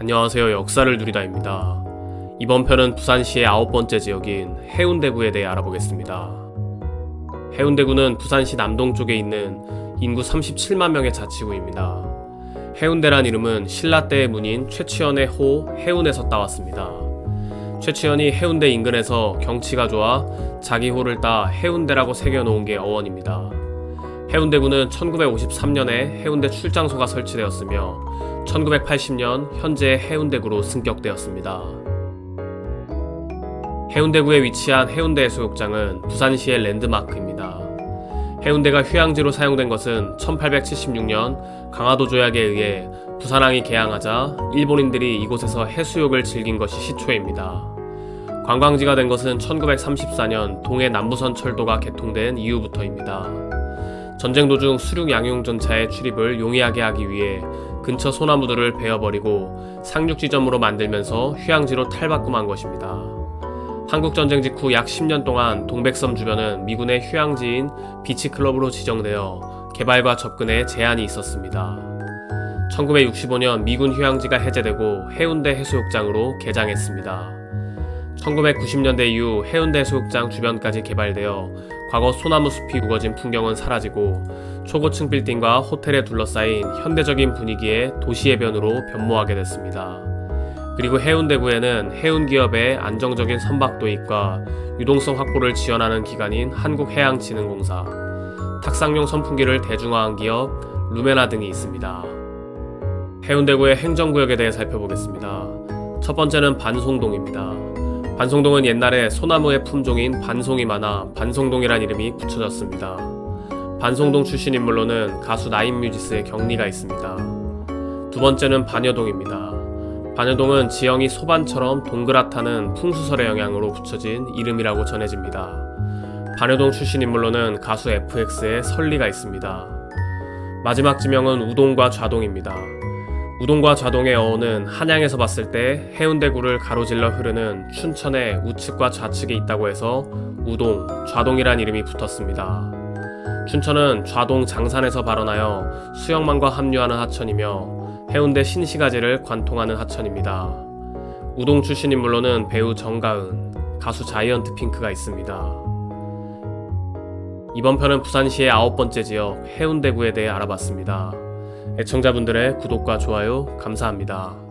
안녕하세요. 역사를 누리다입니다. 이번 편은 부산시의 아홉 번째 지역인 해운대구에 대해 알아보겠습니다. 해운대구는 부산시 남동 쪽에 있는 인구 37만 명의 자치구입니다. 해운대란 이름은 신라 때의 문인 최치현의 호 해운에서 따왔습니다. 최치현이 해운대 인근에서 경치가 좋아 자기 호를 따 해운대라고 새겨놓은 게 어원입니다. 해운대구는 1953년에 해운대 출장소가 설치되었으며 1980년 현재 해운대구로 승격되었습니다. 해운대구에 위치한 해운대 해수욕장은 부산시의 랜드마크입니다. 해운대가 휴양지로 사용된 것은 1876년 강화도 조약에 의해 부산항이 개항하자 일본인들이 이곳에서 해수욕을 즐긴 것이 시초입니다. 관광지가 된 것은 1934년 동해 남부선 철도가 개통된 이후부터입니다. 전쟁 도중 수륙 양용 전차의 출입을 용이하게 하기 위해 근처 소나무들을 베어버리고 상륙 지점으로 만들면서 휴양지로 탈바꿈한 것입니다. 한국 전쟁 직후 약 10년 동안 동백섬 주변은 미군의 휴양지인 비치 클럽으로 지정되어 개발과 접근에 제한이 있었습니다. 1965년 미군 휴양지가 해제되고 해운대 해수욕장으로 개장했습니다. 1990년대 이후 해운대 해수욕장 주변까지 개발되어 과거 소나무 숲이 우거진 풍경은 사라지고 초고층 빌딩과 호텔에 둘러싸인 현대적인 분위기의 도시해변으로 변모하게 됐습니다. 그리고 해운대구에는 해운기업의 안정적인 선박 도입과 유동성 확보를 지원하는 기관인 한국해양진흥공사, 탁상용 선풍기를 대중화한 기업 루메나 등이 있습니다. 해운대구의 행정구역에 대해 살펴보겠습니다. 첫 번째는 반송동입니다. 반송동은 옛날에 소나무의 품종인 반송이 많아 반송동이란 이름이 붙여졌습니다. 반송동 출신 인물로는 가수 나인뮤지스의 경리가 있습니다. 두 번째는 반여동입니다. 반여동은 지형이 소반처럼 동그랗다는 풍수설의 영향으로 붙여진 이름이라고 전해집니다. 반여동 출신 인물로는 가수 FX의 설리가 있습니다. 마지막 지명은 우동과 좌동입니다. 우동과 좌동의 어원은 한양에서 봤을 때 해운대구를 가로질러 흐르는 춘천의 우측과 좌측에 있다고 해서 우동, 좌동이란 이름이 붙었습니다. 춘천은 좌동 장산에서 발원하여 수영만과 합류하는 하천이며 해운대 신시가지를 관통하는 하천입니다. 우동 출신 인물로는 배우 정가은, 가수 자이언트 핑크가 있습니다. 이번 편은 부산시의 아홉 번째 지역 해운대구에 대해 알아봤습니다. 애청자분들의 구독과 좋아요 감사합니다.